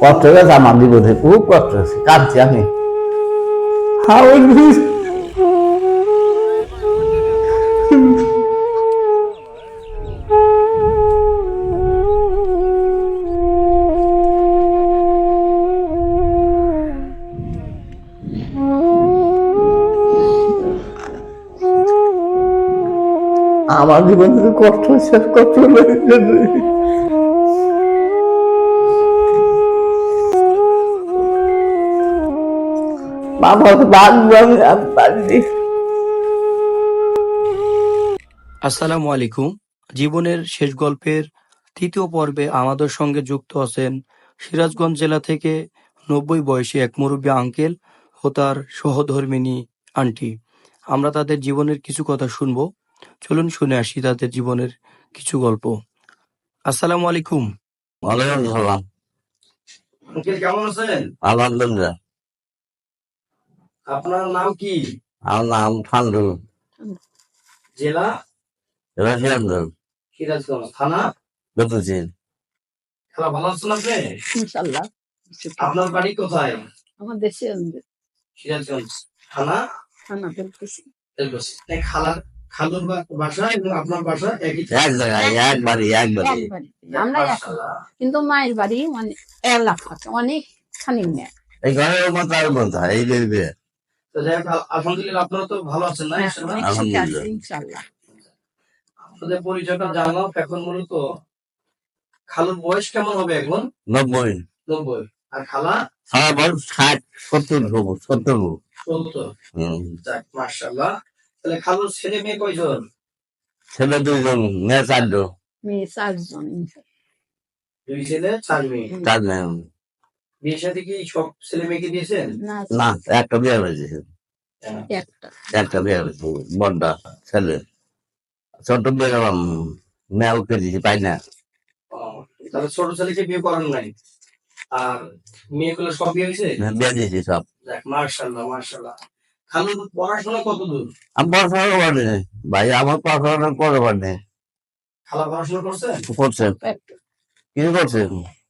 কষ্ট হয়েছে আমার জীবনে খুব কষ্ট হয়েছে কাঁদছি আমি। আমার জীবনে কষ্ট আর কষ্ট আসসালামু আলাইকুম। জীবনের শেষ গল্পের তৃতীয় পর্বে আমাদের সঙ্গে যুক্ত আছেন সিরাজগঞ্জ জেলা থেকে নব্বই বয়সী এক মুরব্বী আঙ্কেল ও তার সহধর্মিনী আন্টি। আমরা তাদের জীবনের কিছু কথা শুনব। চলুন শুনে আসি তাদের জীবনের কিছু গল্প। আসসালামু আলাইকুম। ওয়ালাইকুম সালাম। আঙ্কেল কেমন আছেন? আলহামদুলিল্লাহ। আপনার নাম কি? আমার নাম ঠান্ডু জেলা? রাশিয়ান সিরাজগঞ্জ। সিরাজগঞ্জ থানা? বেতুচিন খেলা ভালো আছেন আপনি? ইনশাল্লাহ আপনার বাড়ি কোথায়? আমার দেশে সিরাজগঞ্জ থানা? থানা ফেলতেছি খালা খালুর বা- বাসা এবং আপনার বাসা একই? এক জায়গায় একবারই একবারই একবারে আমরা এক কিন্তু মায়ের বাড়ি মানে এলাকা অনেক খানি নেয় এই ঘরের মতো আর বলতে হয় এই বেরবে তো যাই হোক, আলহামদুলিল্লাহ আপনারা তো ভালো আছেন না ইনশাআল্লাহ? ইনশাল্লাহ আপনাদের পরিচয়টা জানলাম এখন মূলত খালুর বয়স কেমন হবে এখন? নব্বই। নব্বই। আর খালা? সারা বয়স ষাট সত্তর হব সত্তর সত্তর। যাক মার্শাল্লাহ তাহলে খালুর ছেলে মেয়ে কয়জন? ছেলে দুইজন মেয়ে চারজন। মেয়ে চারজন দুই ছেলে চার মেয়ে। চার মেয়ে। বিয়ের সাথে কি সব ছেলে মেয়েকে দিয়েছেন? না। একটা বিয়ে হয়েছে একটা। একটা বিয়ে হয়েছে বড়টা ছেলে। ছোট বিয়ে করলাম মেয়েকে দিয়েছি পাই না। তাহলে ছোট ছেলেকে বিয়ে করার নাই। আর মেয়েগুলো সব বিয়ে হয়েছে? বিয়ে দিয়েছি সব। মার্শাল্লাহ মার্শাল্লাহ খালুর পড়াশোনা কত দূর আমি পড়াশোনা ভাই আমার পড়াশোনা করে পারি খালা পড়াশোনা করছেন করছে। একটা কিছু করছে?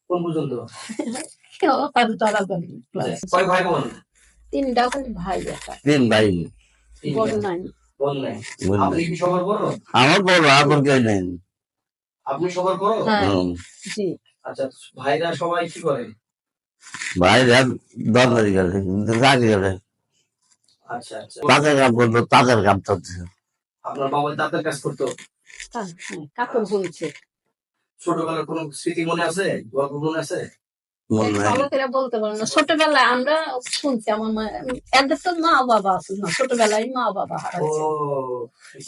কোন পর্যন্ত? কেউ আর তারা জানে না। কয় ভাই বোন? তিনটা ভাই তিন ভাই। বড় নাই। বোন নাই। বোন আপনি কি সবার বড়? আমার বড় কেউ নেই। আপনি সবার বড়? হ্যাঁ। জি। আচ্ছা ভাইরা সবাই কি করে? চাকরি আচ্ছা আচ্ছা। তাদের কাম করতো তাদের কাম আপনার বাবা দাঁতের কাজ করতো? হ্যাঁ, বলছে ছোটবেলার কোনো স্মৃতি মনে আছে? গল্প মনে আছে? বলতে পারো না। ছোটবেলায় আমরা শুনছি আমার মা এদের তো মা বাবা আছে না ছোটবেলায় মা বাবা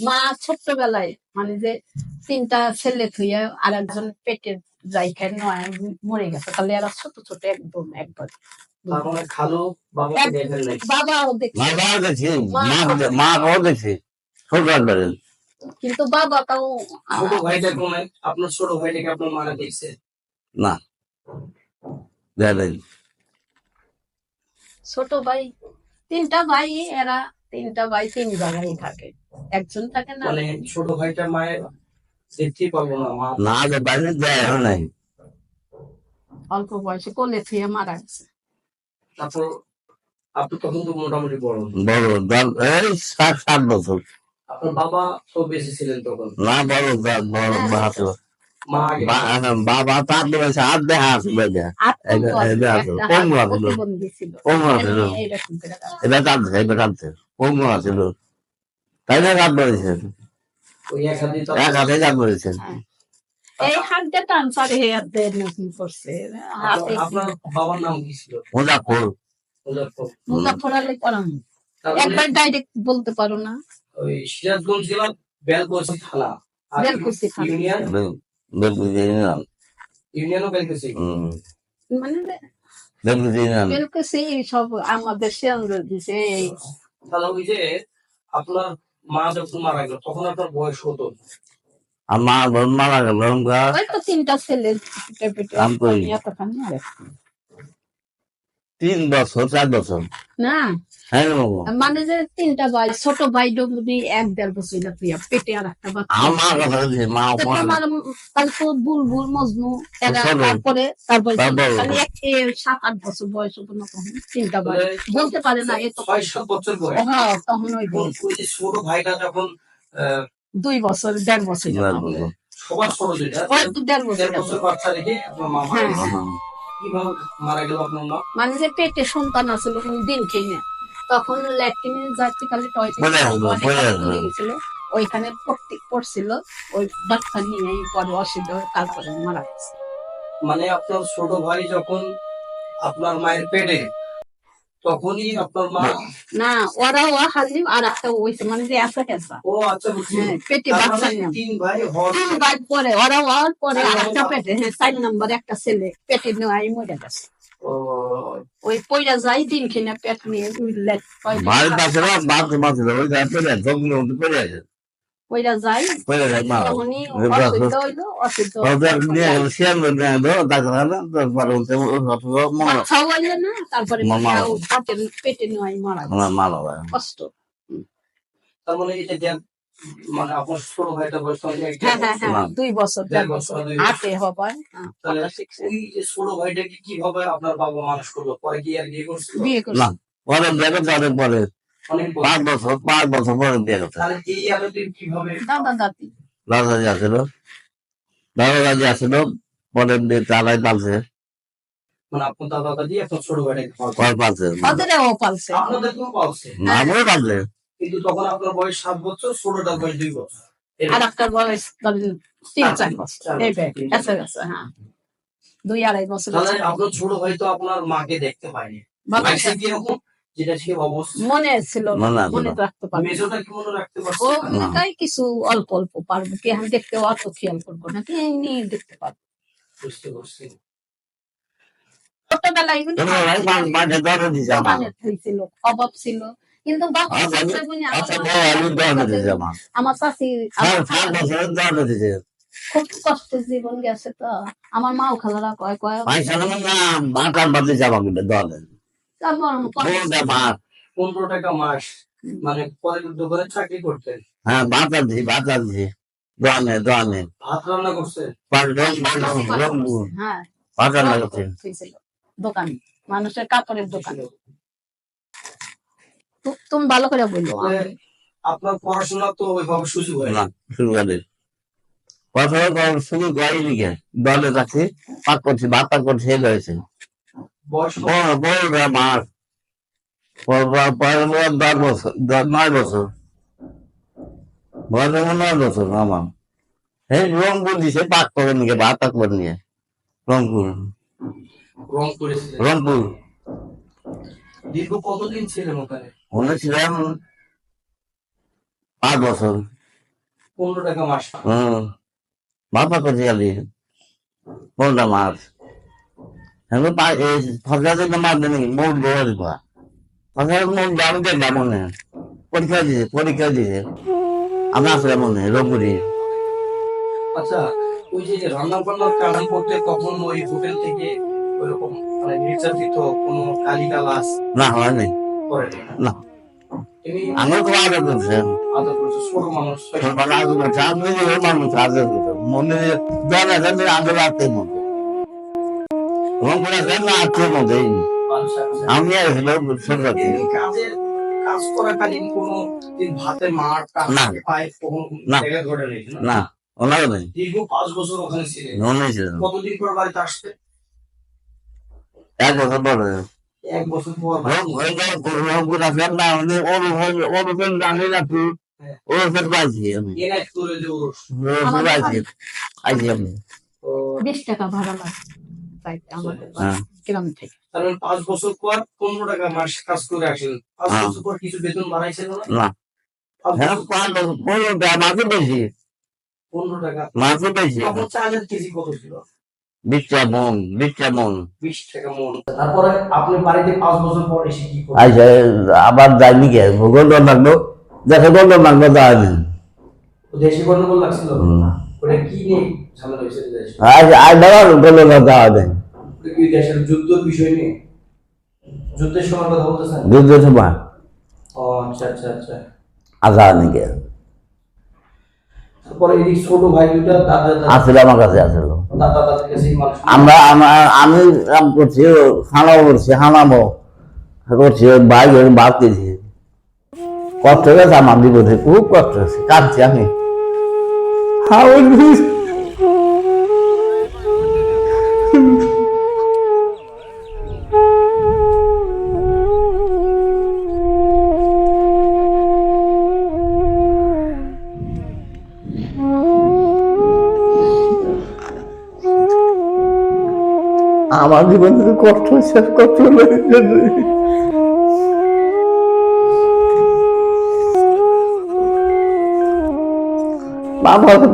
মা ছোট্টবেলায় মানে যে তিনটা ছেলে থুইয়া আর একজন পেটে যাই খাই নয় মরে গেছে তাহলে এরা ছোট ছোট একদম একবার। কিন্তু বাবা তাও আপনার ছোট ভাইটাকে আপনার মারা দেখছে না। দেয় ছোট ভাই তিনটা ভাই এরা তিনটা ভাই তিন জায়গায় থাকে। একজন থাকে না মানে ছোট ভাইটা মায়ের দেখতেই পাবো না মা। না যে বাইরে দেয় নাই। অল্প বয়সে কোলে থুয়ে মারা গেছে। তারপর আপনি তখন তো মোটামুটি বড়। বড় এই সাত সাত বছর। আপনার বাবা তো বেশি ছিলেন তখন। না বড় বড় বাহাত্তর। মা আগে বাবা তার বয়সে হাত দেখা আছে ছিল। তাই না করেছেন ওই এক হাতে এই হাতটা ট্রান্সফার হয়ে। হাতে নতুন করছে। আপনার বাবার নাম কি ছিল? মুজাফর মুজাফর। মুজাফর আলী পরাম একবার ডাইরেক্ট বলতে পারো না। ওই সিরাজগঞ্জ জেলার বেলকুচি থানা। বেলকুচি থানা। ইউনিয়ন মানে সব আমাদের দিছে ওই যে আপনার মা যখন মারা গেল তখন আপনার বয়স হতো আমার মারা গেল তিনটা ছেলে। তিন বছর চার বছর না হ্যাঁ মানে যে তিনটা ভাই ছোট ভাই ডুবলি এক দেড় বছর পেটে আর একটা আমার বুলবুল মজনু এরা তারপরে তারপরে তারপরে। খালি এক এ সাত আট বছর বয়স হতো তখন তিনটা ভাই। বলতে পারে না এ তো ছয় সাত বছর হ্যাঁ তখন ওই ওই ওই যে ছোট ভাইটা যখন দুই বছর দেড় বছর সবার ছোট যেটা ওই তো দেড় বছর বাচ্চা রেখে মারা গেছে। কীভাবে মারা গেল আপনার মা? যে পেটে সন্তান আছিল দিন খেয়ে তখন ল্যাট্রিনে যাচ্ছে খালি টয়লেট বলে বলে গেছিল ওইখানে পড়তে পড়ছিল ওই বাচ্চা নিয়ে পরে অসুবিধা তারপরে মারা গেছে। মানে আপনার ছোট ভাই যখন আপনার মায়ের পেটে তখনই আপনার মা না। ওরা ও হালি আর একটা ওইছে মানে যে এসা কেসা ও আচ্ছা বুঝছি। হ্যাঁ পেটে বাচ্চা মানে নিয়ে। তিন ভাই তিন ভাই পরে ওরা হওয়ার পরে আর একটা পেটে হ্যাঁ চার নম্বর একটা ছেলে পেটে নেওয়াই মরে গেছে। ওই পয়লা যাই দিন খেয়ে পেট নিয়ে উঠলে বাড়ির পাশে না বাচ্চা বাচ্চা ওই পেরে আছে সবগুলো উঠে পেরে আছে পয়লা যাই পেরে যায় মা বাচ্চা- অসুবিধা হইল অসুবিধা ওদের নিয়ে গেল শেয়ার নিয়ে গেল ডাক্তার খানা তারপরে উঠে মারা বাচ্চা হইলে না তারপরে পেটে পেটে নেওয়াই মারা মারা কষ্ট তার মানে এটা দেখ মানে আপনার ছোট ভাইটা বয়স। দুই বছর। আটে হবার তাহলে কথা ওই যে ছোট ভাইটাকে কীভাবে আপনার বাবা মানুষ করল পরে কি আর বিয়ে করছিল বিয়ে করছে পরে বিয়ে করতে অনেক পরে পাঁচ বছর পাঁচ বছর পরে বিয়ে দাদা দাদি দাদা দাদি দাদা দাদি আসছিল পরে তারাই পালছে। মানে আপনার দাদা দাদি আপনার ছোট ভাইটাকে পালছে। পালছে ওদেরও পালছে। কিন্তু তখন আপনার বয়স সাত বছর ছোটটার বয়স দুই বছর। আর একটা বয়স তিন চার বছর। হ্যাঁ। দুই আড়াই বছর আপনার ছোট ভাই তো আপনার মাকে দেখতে পায়নি। কীরকম? যেটা সে মনে ছিল মনে আছে মনে না। রাখতে পারবে মনে কিছু অল্প অল্প পারব। কি আমি দেখতে অত খেয়াল করব না কি দেখতে পারব। বুঝতে পারছি। ছোটবেলায় অভাব ছিল। কিন্তু আচ্ছা, আচ্ছা আমার- আমার চাষি দিছে খুব কষ্টের জীবন গেছে তো। আমার মাও খালারা কয় যাবা কিন্তু পনেরো টাকা মাস মানে পরে দোকানে চাকরি করতেন। হ্যাঁ দোয়ানে দোয়ানে ভাত রান্না করছে? হ্যাঁ দোকান মানুষের কাপড়ের দোকান। তুমি ভালো করে বলল আপনার পড়াশোনা তো ওইভাবে সুযোগ হয় না। শুরু করে প্রথমে কখন শুরু করি দিকে দলে যাচ্ছি পাক করছি ভাত পাক করছি এই হয়েছে দশ বছর নয় বছর। নয় বছর আমার। রংপুর দিছে পাক করে নিয়ে ভাত পাক করে নিয়ে রংপুর। রং রংপুর। দীর্ঘ কতদিন ছিলেন ওখানে? ওখানে ছিলাম পাঁচ বছর। পনেরো টাকা মাস। হম। পাক করছি খালি পনেরোটা মাস। ফসলা দেন মন গোয়া দিবা। ফসলা মন দেখলাম মনে পরীক্ষা দিছে পরীক্ষা দিছে। আমি আসলে মনে রংপুরি আচ্ছা ওই যে রান্না বান্নার করতে কখন ওই হোটেল থেকে ওইরকম মানে নির্যাতিত কোনো কালিকালাস? না হয় নাই। না। আদর মনে। আমি কাজ করাকালীন কোনো ভাতে মার পায়ে না। নেই। দীর্ঘ পাঁচ বছর ওখানে ছিলেন। কতদিন পর বাড়িতে আসতে? এক বছর পরে। এক বছর পর বাড়িতে- রংপুর আসলাম না অনুভব অনুভব জানি না তুই। অনুভব পাইছি আমি। এনায়ত করে যে ওর অনুভব পাইছি। আমি। বিশ টাকা ভাড়া লাগে আমাদের গ্রাম থেকে। তার পাঁচ বছর পর পনেরো টাকা মাস কাজ করে আসেন। পাঁচ হ্যাঁ। বছর পর কিছু বেতন বাড়াইছিল না? হ্যাঁ বছর পাঁচ বছর পনেরো টাকা মাসে বেশি। পনেরো টাকা। মাসে বেশি। চালের কেজি কত ছিল? বিশটা মন বিশটা মন। বিশ টাকা মন। তারপরে আপনি বাড়িতে পাঁচ বছর পর এসে কি করবেন? আচ্ছা আবার যাইনি কে গোল্ড লাগল দেখে গোল্ড লাগল যায়নি দেশি গন্ডগোল লাগছিল? ওটা কি নিয়ে ঝামেলা হয়েছিল দেশে? আজ আজ দেওয়ার গোল্ড যাওয়া দেয় কি দেশের যুদ্ধের বিষয় নিয়ে? যুদ্ধের সময় কথা বলতেছেন? যুদ্ধ সময়। আচ্ছা আচ্ছা আচ্ছা। আজার নিকে তারপরে এই ছোট ভাই দুইটা দাদা দাদা আসলে আমার কাছে আসলো। আমরা আমরা- আমি করছি করছি হানামো করছি দিয়েছি। কষ্ট হয়েছে আমার বিপদে খুব কষ্ট হয়েছে কাঁদছি আমি। হাওয়ার আমার জীবনে তো কষ্ট শেষ কষ্ট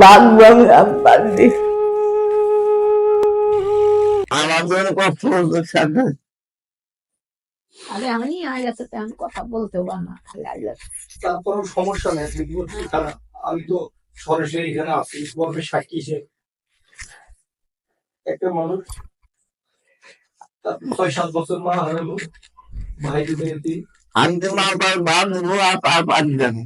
বাঁচবো আমি আমার জন্য কষ্ট হতো সাথে। আরে আমি আমি কথা বলতেও না। তারপরেও সমস্যা নেই আমি তো সরাসরি এখানে আছি গল্পের সাক্ষী হিসেবে একটা মানুষ ছয় সাত বছর মা হারালো ভাই দুটি আমি তো মা বাবার আর আর পারি জানি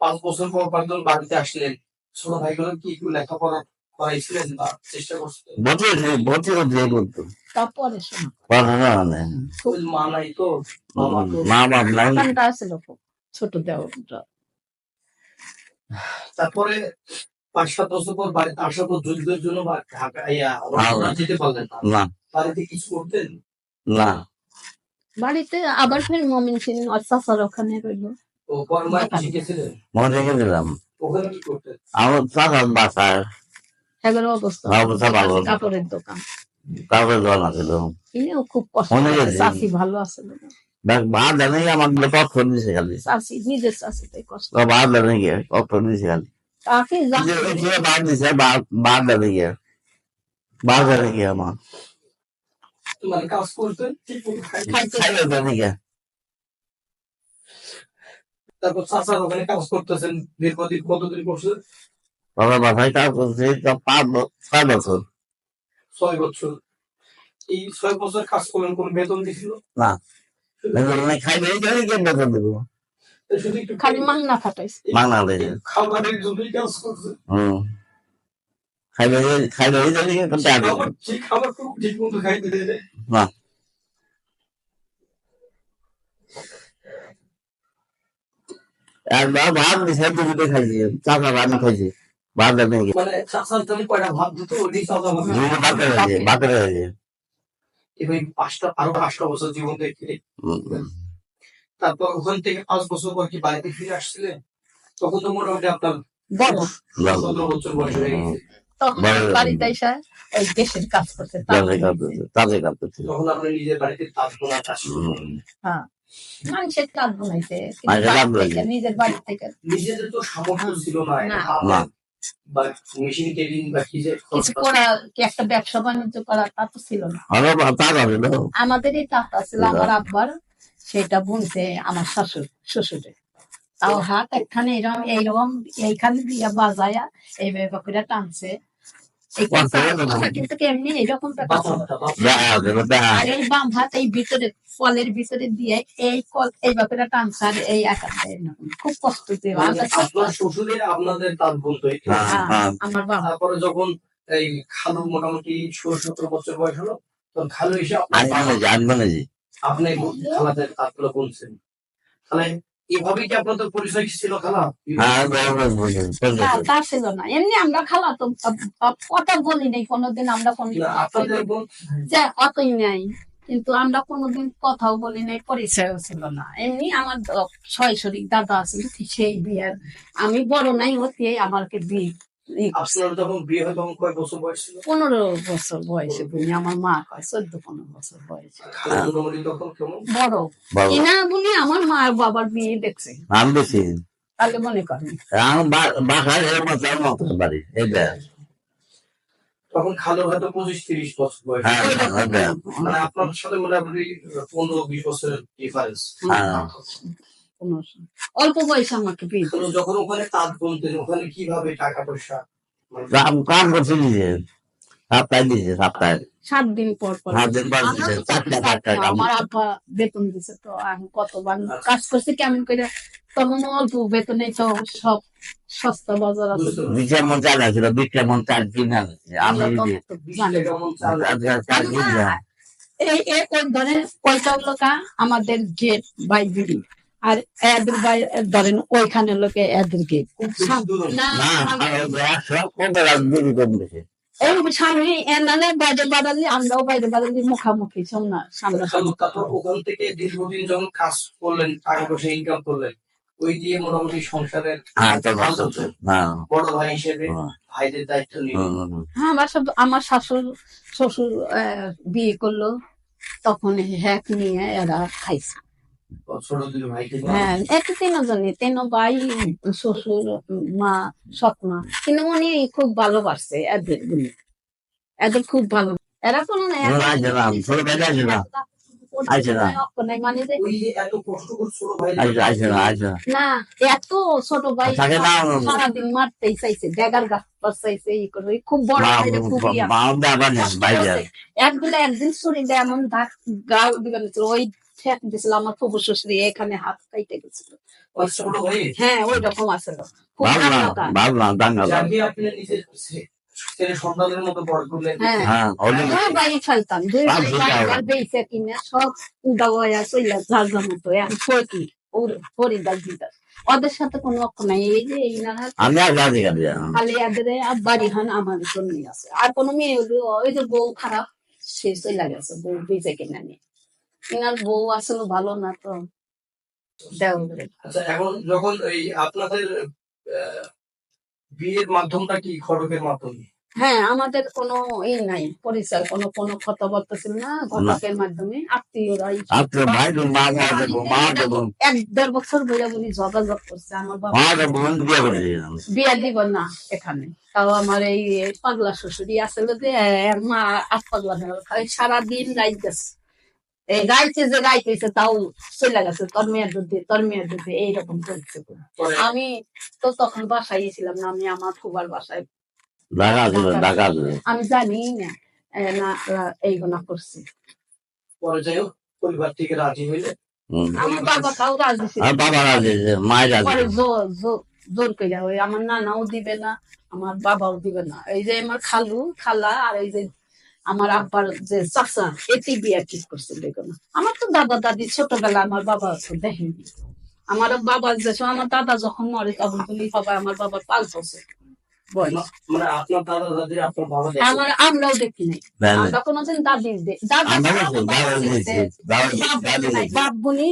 পাঁচ বছর পর পর যখন বাড়িতে আসলেন। ছোট ভাইগুলো কি একটু লেখাপড়া করাইছিলেন বা চেষ্টা করছিলেন? করতো তারপরে পড়াশোনা মানে মা নাই তো মা বাপ নাই। ছোট দেওয়া। তারপরে পাঁচ সাত বছর পর বাড়িতে আসার পর যুদ্ধের জন্য বা ঢাকা যেতে পারলেন না। না। বাড়িতে কিছু করতেন? না। বাড়িতে আবার ফের মমিন ছিলেন ওখানে রইল। ও মনে রেখে দিলাম ওখানে কি করতেন? আমার বাসায়। এগারো অবস্থা। অবস্থা ভালো কাপড়ের দোকান। কাপড় জল আছিল। ইনিও খুব কষ্ট গেছে। চাষি ভালো আছে দেখ বাদ জানি আমার কখন দিছে খালি। চাষি নিজের চাষি তাই কষ্ট। তো বাদ জানি গিয়ে কখন দিছে খালি। বাদ জানি গিয়ে আমার মানে কাজ করতেন ঠিক মতো খাইতেন। খাইলে তারপর ওখানে কাজ করতেছেন দীর্ঘদিন কতদিন করছেন কাজ করছে পাঁচ ছয় বছর ছয় বছর এই ছয় বছর কাজ করলেন কোন বেতন দিছিল না মানে জানি গিয়ে বেতন দেবো খালি মাংনা ফাটাইছে। মানা দেয় খাবারের জন্যই কাজ করছে। হুম। খাইলে খাইলে জানি গিয়ে টাকা ঠিক খাবার খুব ঠিক মতো খাইতে দেয় নাই। না। ভাত দিছে খাইছি। চাচা আমি খাইছি। ভাত গিয়ে মানে চাচার কয়টা ভাত দিত চাচা ভাত। পাঁচটা আরও পাঁচটা বছর জীবন দেখে। হুম। তারপর ওখান থেকে পাঁচ বছর পর কি বাড়িতে ফিরে আসছিলেন? তখন তো মোটামুটি আপনার বড় বছর বয়স হয়ে গেছে। তখন বাড়িতে এসে ওই দেশের কাজ করতে তাদের কাঁদতেছে তাদের তখন আপনি নিজের বাড়িতে তাঁত হ্যাঁ। মানুষের কাজ। নিজের বাড়ি থেকে। নিজেদের তো সামর্থ্য ছিল না। বা মেশিন কেবিন বা কি যে কিছু করা কি একটা ব্যবসা বাণিজ্য করা তা তো ছিল না। আমাদেরই টাকা ছিল আমার আব্বার সেটা বুনছে আমার শাশুর শ্বশুরে তাও হাত একখানে এরকম এইরকম এইখানে দিয়া বাজায়া এইভাবে করে টানছে। কিন্তু এমনি এই বাম হাত এই ভিতরে কলের ভিতরে দিয়ে এই কল এই ব্যাপারে টানছে আর এই একা খুব কষ্ট মানে আপনাদের? হ্যাঁ, হ্যাঁ। আমার বাবা তারপরে যখন এই খালু মোটামুটি ষোলো সতেরো বছর বয়স হলো তখন খালু এসে আমি আপনি খালাদের তাঁতগুলো বুনছেন তাহলে এভাবেই কি আপনাদের পরিচয় ছিল খালা হ্যাঁ। তা- ছিল না এমনি আমরা খালা তো কথা বলি নাই কোনোদিন আমরা কোন না, আপনাদের বোন যে অতই নাই কিন্তু আমরা কোনোদিন কথাও বলি নাই পরিচয়ও ছিল না এমনি আমার ছয় শরিক দাদা আছে সেই বিয়ের আমি বড় নাই হতে আমাকে বিয়ে। আপনার যখন বিয়ে হয় তখন কয় বছর বয়স ছিল? পনেরো বছর বয়সে বুনি আমার মা কয় চোদ্দ পনেরো বছর বয়সে। তখন কেমন? বড়। কিনা বুনি আমার মা বাবার বিয়ে দেখছে। আমি বেশি। তাহলে মনে করেন। বাসায় মতো বাড়ি এইটা তখন খালু হয়তো পঁচিশ তিরিশ বছর বয়স। হ্যাঁ মানে আপনার সাথে মোটামুটি পনেরো বিশ বছরের ডিফারেন্স অল্প বয়সে আমাকে বিয়ে যখন ওখানে তাঁত বুনতেন ওখানে কীভাবে টাকা পয়সা মানে কাম সপ্তাহে সপ্তাহে। সাত দিন পর পর সাত দিন পর দিছে চারটা চারটা আমার আব্বা বেতন দিছে তো আমি কতবার কাজ করছি কেমন করে তখন অল্প বেতনে তো সব সস্তা বাজার আছে। মন চাল আছিল মন চাল কিনে আমি মন এই ধরেন হলো কা? আমাদের গেট বাইরে আর এদের ধরেন ওইখানে লোকে এদের গেট খুব বেশি দূর না। না না একশো কোনটা রাজনীতি কম বেশি? এই সামনে এনানে বাইরে বাড়ালি আমরাও বাইরে বাড়ালি মুখামুখি সামনা সামনা। ওখান থেকে দীর্ঘদিন যখন কাজ করলেন টাকা পয়সা ইনকাম করলেন ওই দিয়ে মোটামুটি সংসারের হ্যাঁ। হ্যাঁ। বড় ভাই হিসেবে হ্যাঁ, ভাইদের দায়িত্ব। হ্যাঁ আমার সব আমার শাশুর শ্বশুর বিয়ে করল তখন হ্যাক নিয়ে এরা খাইছে। হ্যাঁ একটু তিনজনই তিন ভাই শ্বশুর মা খুব ভালোবাসছে এদের গুলি এদের খুব ভালো এরা কোনো না। মানে এত ছোট ভাই আইছে আইছে না আইছে না না এত ছোট ভাই থাকে না। সারাদিন মারতেই চাইছে ড্যাগার গাছ চাইছে ই করে খুব বড় ইয়া বাইরে একদিন একদিন শরীরে এমন গাল ওই ঠেক দিছিল আমার ফুবু শ্বশুরি এখানে হাত কাইতে গেছিল। হ্যাঁ ওই রকম আসলো খুব সন্তানের মতো বড় হ্যাঁ। বাড়ি ফেলতাম বেঁচে কিনে সব চলে মতো। ওদের সাথে কোনো অক্ষ নাই। এই যে এই না খালি এদের বাড়ি হান আমার জন্যই আছে। আর কোনো মেয়ে হলে ওই যে বউ খারাপ সে চলে গেছে বউ বেঁচে কিনে নিয়ে। ইনার বউ আসলে ভালো না তো। আচ্ছা এখন যখন ওই আপনাদের বিয়ের মাধ্যমটা কি খড়কের মাধ্যমে? হ্যাঁ আমাদের কোনো ই নাই পরিচয় কোনো কোনো কথাবার্তা ছিল না ঘটকের মাধ্যমে। আত্মীয়রাই এক দেড় বছর বইয়া বলি যোগাযোগ করছে আমার বাবা। বিয়ে দিব না এখানে। তাও আমার এই পাগলা শ্বশুরি আসলে যে মা আট পাগলা সারাদিন গাইতেছে এই গাইছে যে গাইতেছে তাও চলে গেছে তোর মেয়ের দুধে তোর মেয়ের দুধে এইরকম চলছে। আমি তো তখন বাসায় ছিলাম না আমি আমার ফুবার বাসায়। আমি জানি না এ, না এরা এইগুলা করছে। পরে যাই পরিবার থেকে রাজি হইলে। আমার বাবা তাও রাজি ছিল। বাবা রাজি মায়ের রাজি জোর জোর জোর করে ওই আমার নানাও দিবে না আমার বাবাও দিবে না। এই যে আমার খালু খালা আর এই যে আমার আব্বার যে চাচা এটি বিয়ে ঠিক করছে দেখুন আমার তো দাদা দাদি ছোটবেলা আমার বাবা তো দেখেনি আমার বাবা যে আমার দাদা যখন মরে তখন বলি বাবা আমার বাবার পাঁচ বছর বয়স। মানে আপনার দাদা দাদি আপনার বাবা দেখে আমার আমরাও দেখি নাই। আমরা কোনোদিন দাদি দাদা বাপ বলি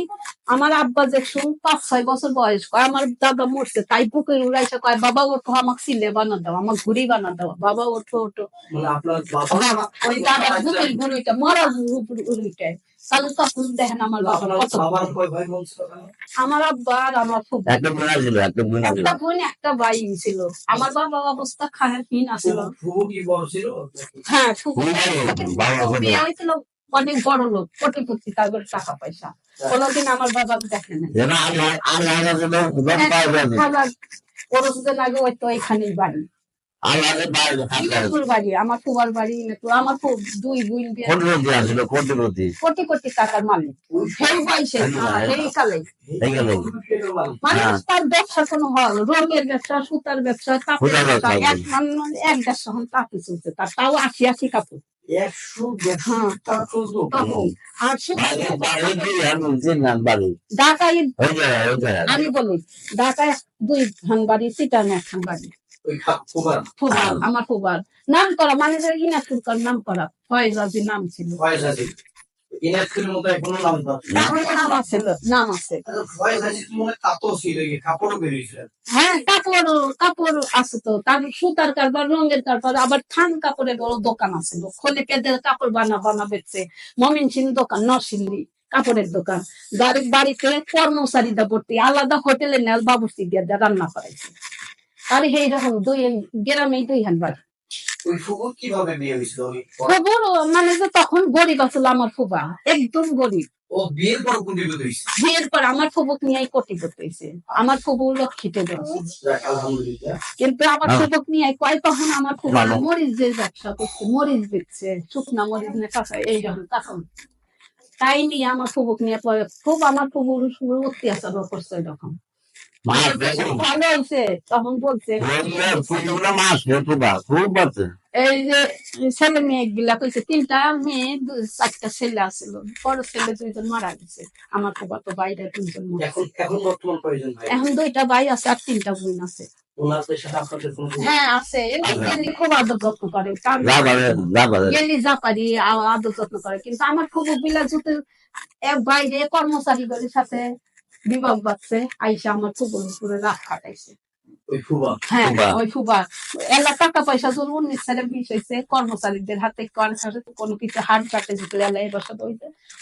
আমার আব্বা যে শুন পাঁচ ছয় বছর বয়স কয় আমার দাদা মরছে তাই বুকে উড়াইছে কয় বাবা ওঠো আমাকে সিলে বানা দাও আমার ঘুড়ি বানা দাও বাবা ওঠো ওঠো ওই দাদা বুকের ঘুড়িটা মরার তাহলে তখন দেখেন আমার আমার আব্বা আর আমার খুব একটা বোনা ছিল একটা ভাই ছিল। আমার বাবা অবস্থা খায় হীন আছিল হ্যাঁ অনেক বড় লোক কোটিপতি তারপরে টাকা পয়সা। কোনোদিন আমার বাবা দেখে না পরশুদিন আগে ওই তো এখানেই বাড়ি। আমার বাড়ি আমার খুব দুই কোটি কোটি টাকার মালিক। সেই হ্যাঁ, সেই কালে। মানে হ্যাঁ। তার ব্যবসা কোনো হল রঙের ব্যবসা সুতার ব্যবসা কাপড়। এক মানে এক দেড়শো হন তাঁতি চলছে তার। তাও আশি আশি কাপড়। হ্যাঁ। সে বাড়ি আমি বলি ঢাকায় দুই সিটানে এক আমার ফুবার নাম করা মানে ইনাপুরকার নাম করা ফয়জাজি নাম ছিল। মতো এখনও নাম নাম আছে নাম আছে। ভয়েস আছে হয় তাঁতও ছিল কাপড়ও হ্যাঁ কাপড় কাপড় আছে তো। তার সুতার কারবার রঙের কারবার আবার থান কাপড়ের বড় দোকান আছে খোলে পেদের কাপড় বানা বানা বেচছে মমিন সিং দোকান নরসিংদী কাপড়ের দোকান। গাড়ি বাড়িতে কর্মচারীরা ভর্তি আলাদা হোটেলে নেল বাবুর্চি দিয়ে রান্না করাইছে। আর এই রকম দুই গ্রামেই দুই হান বাড়ি। কীভাবে বিয়ে হয়েছিল? মানে যে তখন গরিব আছিল আমার ফুবা একদম গরিব। ও বিয়ের পর হয়েছে? বিয়ের পর আমার ফুবুক নিয়ে করতেছে আমার ফুবু কিন্তু আমার হ্যাঁ। সুযোগ নিয়ে কয় তখন আমার খুব ভালো। মরিচের ব্যবসা করছে মরিচ দিচ্ছে শুকনা মরিচ নিয়ে কাঁচা এইরকম তখন। তাই নিয়ে আমার ফুবুক নিয়ে খুব আমার ফুবুর শুরু অত্যাচার করছে এরকম। এই যে ছেলে মেয়ে গুলা কইছে তিনটা মেয়ে চারটা ছেলে আছিল বড় ছেলে দুইজন মারা গেছে। আমার ফুবা তো বাইরে দুইজন এখন এখন বর্তমান প্রয়োজন ভাই? এখন দুইটা ভাই আছে আর তিনটা বোন আছে। হ্যাঁ আছে। খুব আদর যত্ন করে। গেলি আদর যত্ন করে। কিন্তু আমার খুব বিলা জুতে এক বাইরে কর্মচারীদের সাথে বিভাগ বাড়ছে আইসা আমার খুব উপরে রাত কাটাইছে হ্যাঁ ওই ফুবা এলা টাকা পয়সা যদি উনিশ সালে বিষ হয়েছে কর্মচারীদের হাতে কোন- কোনো কিছু হাট কাটে এলা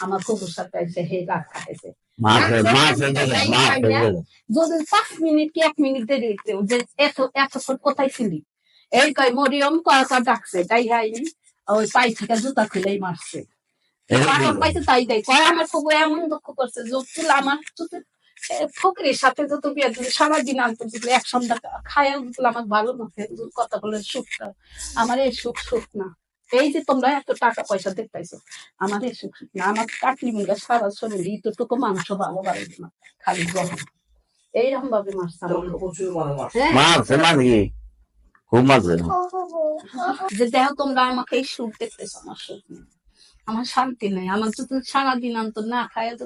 আমার খুবুর সাথে এসে হে রাত কাটাইছে যদি পাঁচ মিনিট কি এক মিনিট দেরি হইতে যে এত এতক্ষণ কোথায় ছিলি এই কয় মরিয়ম কয় কয় ডাকছে তাই হয়নি ওই পাই থেকে জুতা খুলেই মারছে পাইছে তাই দেয় কয় আমার খুব এমন দুঃখ করছে যোগ আমার ফকরের সাথে বিয়ে দিলে সারাদিন আনতে দিলে এক সন্ধ্যা খায় দিলে আমার ভালো না দুধ কথা বলে সুখটা আমার এই সুখ সুখ না। এই যে তোমরা এত টাকা পয়সা দেখতেছো আমার এই সুখ সুখ না। আমার কাটলি মুখে সারা শরীর ইতটুকু মাংস ভালো বাড়ে না খালি গরম। এইরকম ভাবে মারছে। হ্যাঁ। মাছ খুব মাছ যে দেখো তোমরা আমাকে এই সুখ দেখতেছো আমার সুখ নেই। আমার শান্তি নাই। আমার যদি সারাদিন অন্তর না খায় তো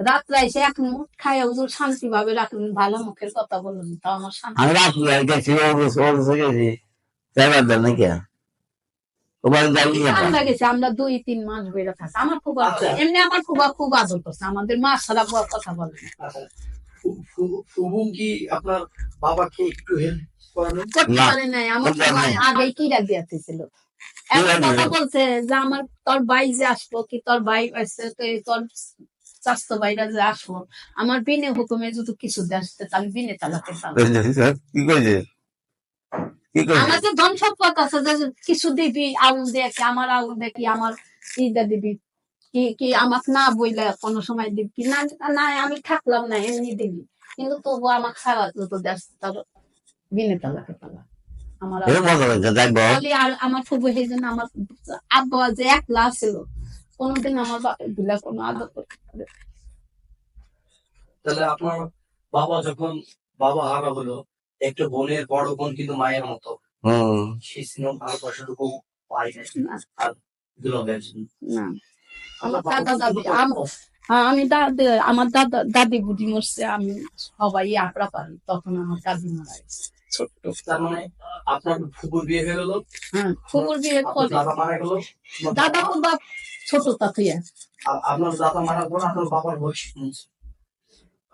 রাত্রে এসে এক মুখ খায় ওদের শান্তি ভাবে রাখলেন ভালো মুখের কথা বলুন তো আমার শান্তি আমি রাত্রে গেছি ওর গেছি যাবার দেন নাকি? আমরা দুই তিন মাস বেড়ে থাকি। আমার খুব আচ্ছা। এমনি আমার খুব খুব আদর করছে। আমাদের মা সারা বুয়া কথা বলে। আচ্ছা, কি আপনার বাবাকে একটু হেল্প করালেন করতে পারে নাই। আমার করতে ফুবা নাই। আগেই এমন কথা বলছে যে আমার তোর ভাই যে আসব কি তোর ভাই আসছে তোর স্বাস্থ্য ভাইরা যে আসব আমার বিনে হুকুমে যদি কিছু আসতে তাহলে বিনে তালাকে কি কইছে আমার যে ধন সম্পদ আছে যে কিছু দিবি আউল দেখি আমার আউল দেখি আমার ইটা দিবি? কি কি আমাকে না বইলে কোনো সময় দিবি না না আমি থাকলাম না এমনি দিবি। কিন্তু তবু আমাকে সারা যত দেশ তার বিনে তালাকে পালা আমার এর মজা হয়েছে দেখব খালি আর আমার খুব সেই জন্য আমার আব্বা যে একলা ছিল কোনোদিন আমার বাপের কোনো আদর করতে পারে তাহলে আপনার বাবা যখন বাবা হারা হলো একটা বোনের বড় বোন কিন্তু মায়ের মতো। হম। সেই স্নেহ ভালোবাসাটুকু পাই না, আর দিল না। আমার দাদা দাদি হ্যাঁ, আমি দাদি আমার দাদা দাদি বুড়ি মরছে আমি সবাই আঁকড়া পারি তখন আমার দাদি মারা গেছে। ছোট্ট তার মানে আপনার ফুপুর বিয়ে হয়ে গেল। হ্যাঁ ফুকুর বিয়ে আপনার দাদা মারা গেল। দাদা বাপ? ছোট আপনার দাদা মারা পর আপনার বাবার বয়স।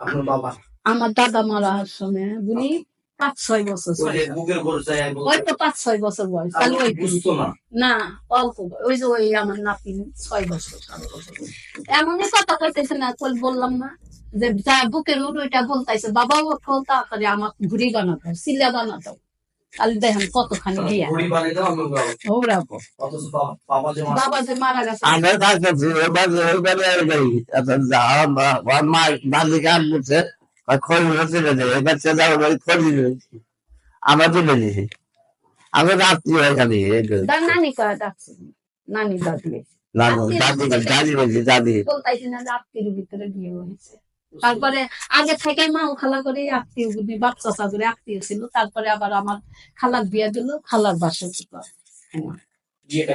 আপনার বাবা। আমার দাদা মারা সময় বুঝি পাঁচ ছয় বছর ওই যে ছয়। বুকের উপর যায় ওই তো পাঁচ ছয় বছর বয়স। তাহলে ওই বুঝতো না। না অল্প ওই যে ওই আমার নাতি ছয় বছর এমনই কথা কইতেছে না কই বললাম না যে যা বুকের উপর ওইটা বলতাইছে। বাবা ওঠো তাড়াতাড়ি আমার ঘুরি বানাতো সিলা বানাতো তাহলে দেখেন কতখানি। ওরাবো বাবা- বাবা যে মারা গেছে। আমরা মা করছে খড়ি তুলে দেয় এবার সে যাও বাড়ি খড়ি আমরা তুলে দিয়েছি আমি রাত্রি হয় খালি নানি কয়া ডাকছে? নানি দাদি দাদি দাদি বলছি দাদি। বলতাইছি না যে আত্মীয় ভিতরে বিয়ে হয়েছে। তারপরে আগে থেকে মা ও খালা করে আত্মীয় বাপ চাচা করে আত্মীয় ছিল। তারপরে আবার আমার খালার বিয়ে দিল খালার বাসা ছিল। বিয়েটা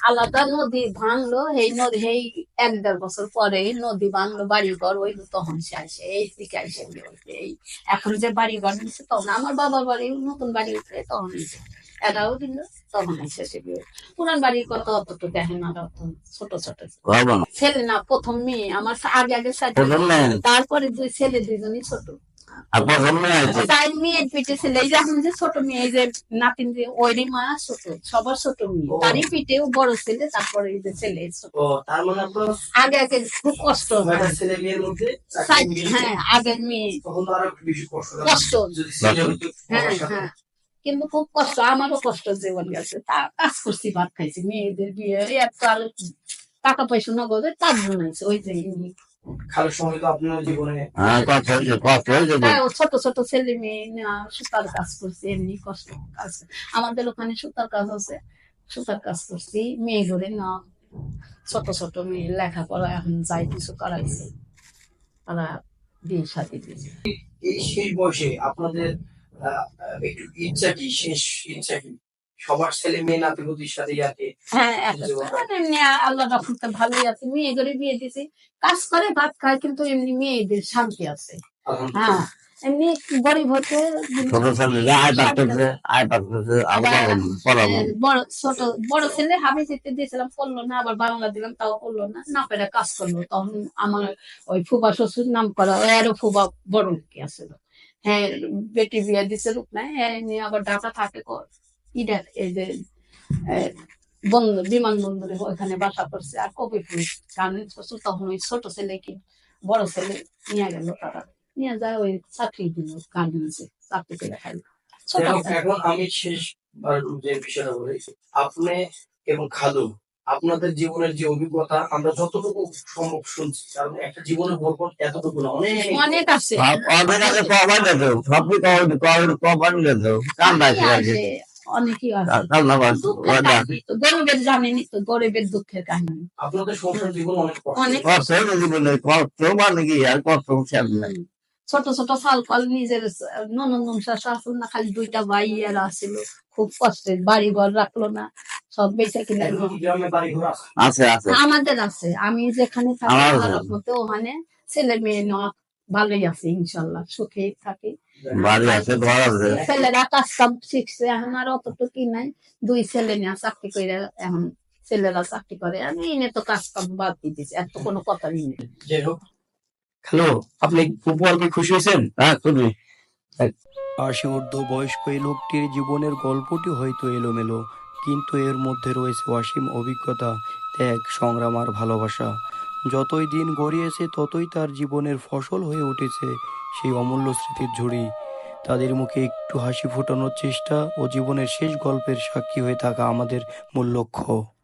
আলাদা নদী ভাঙলো এই নদী এই এক দেড় বছর পরে নদী ভাঙলো বাড়ি ঘর ওই তখন সে আসে এই দিকে আসে এই। এখন যে বাড়ি ঘর নিচ্ছে তখন আমার বাবার বাড়ি নতুন বাড়ি উঠে তখন এটাও দিল তখন এসে হইছে। পুরান বাড়ির কত অত দেখে না অত ছোট ছোট। ছেলে না প্রথম মেয়ে। আমার আগে আগে সাথে তারপরে দুই ছেলে দুইজনই ছোট। ছোট মেয়ে যে নাতিন যে ওইরই মা ছোট সবার ছোট মেয়ে। তারই বড় ছেলে তারপরে এই যে ছেলে ছোট। ও তার মানে আগে আগে খুব কষ্ট। হ্যাঁ। আগের মেয়ে। কষ্ট হ্যাঁ হ্যাঁ। কিন্তু খুব কষ্ট আমারও কষ্ট জীবন গেছে। তা কাজ করছি ভাত খাইছি মেয়েদের বিয়ে এত আর টাকা পয়সা নগদে কাজ বানাইছে ওই যে খালের সময় তো আপনার জীবনে। হ্যাঁ হয়েছে কষ্ট হয়েছে ছোট ছোট ছেলে মেয়ে না সুতার কাজ করছি এমনি কষ্ট কাজ। আমাদের ওখানে সুতার কাজ আছে সুতার কাজ করছি মেয়ে ধরে না ছোট ছোট মেয়ে লেখাপড়া এখন যাই কিছু করাইছে। তারা বিয়ে সাথে দিয়েছে। এই শেষ বয়সে আপনাদের একটু ইচ্ছা কি শেষ ইচ্ছা কি সবার ছেলে মেয়ে নাতি সাথে ইয়াকে হ্যাঁ আল্লাহ রহমতে ভালোই আছে মেয়ে করে বিয়ে দিয়েছি কাজ করে ভাত খায় কিন্তু এমনি মেয়েদের শান্তি আছে। হ্যাঁ এমনি গরিব হতে হ্যাঁ, বড় ছোট বড় ছেলে হাবি যেতে দিয়েছিলাম করল না আবার বাংলা দিলাম তাও করল না। না পেরে কাজ করল তখন আমার ওই ফুবা শ্বশুর নাম করা ওই আরও ফুবা বড় কি আছিল হ্যাঁ বেটি বিয়ে দিছে রূপ নাই হ্যাঁ নিয়ে আবার ঢাকা থাকে কর। ইডার এই যে বন্দর বিমানবন্দরে ওইখানে বাসা করছে। আর কবিপুর কারণ শ্বশুর তখন ওই ছোট ছেলেকে বড় ছেলে নিয়ে গেল তারা। নিয়ে যায় ওই চাকরি দিল গার্মেন্টসে চাকরি করে খাইল। এখন আমি শেষ যে বিষয়টা বলি আপনি এবং খালু আপনাদের জীবনের যে অভিজ্ঞতা আমরা যতটুকু সম্ভব শুনছি কারণ একটা জীবনের গল্প এতটুকু না অনেক অনেক আছে। অনেক আছে কবার যেত সব কবার কবার যেত কান্দা আছে আছে, আছে। কান্না দুঃখের কাহিনী তো, গরিবের জানেনি তো গরিবের দুঃখের কাহিনী। আপনাদের সংসার জীবন অনেক কষ্ট। অনেক কষ্ট হয়েছে জীবনে কষ্ট মানে কি আর কষ্ট শেষ নাই। ছোট ছোট চাল কল নিজের ননদ নমসা শাশুর না খালি দুইটা ভাই আর আসছিল খুব কষ্টের বাড়ি ঘর রাখল না। সব বেঁচে কিনে আছে? আছে আছে। আমাদের আছে। আমি যেখানে থাকি ওখানে ছেলে মেয়ে নেওয়া ভালোই আছে ইনশাল্লাহ। সুখে থাকি। বাড়ি আছে ঘর আছে। ছেলেরা কাজ কাম শিখছে এখন আর অতটুকুই নাই। দুই ছেলে নিয়ে চাকরি করে এখন ছেলেরা চাকরি করে। আমি এনে তো কাজ কাম বাদ দিয়ে দিছি এত কোনো কথাই নেই। হ্যালো আপনি উপহার খুশি হয়েছেন? হ্যাঁ খুবই। আশি ঊর্ধ্ব বয়স্ক এই লোকটির জীবনের গল্পটি হয়তো এলোমেলো। কিন্তু এর মধ্যে রয়েছে অসীম অভিজ্ঞতা, ত্যাগ, সংগ্রাম আর ভালোবাসা। যতই দিন গড়িয়েছে, ততই তার জীবনের ফসল হয়ে উঠেছে সেই অমূল্য স্মৃতির ঝুড়ি। তাদের মুখে একটু হাসি ফোটানোর চেষ্টা ও জীবনের শেষ গল্পের সাক্ষী হয়ে থাকা আমাদের মূল লক্ষ্য।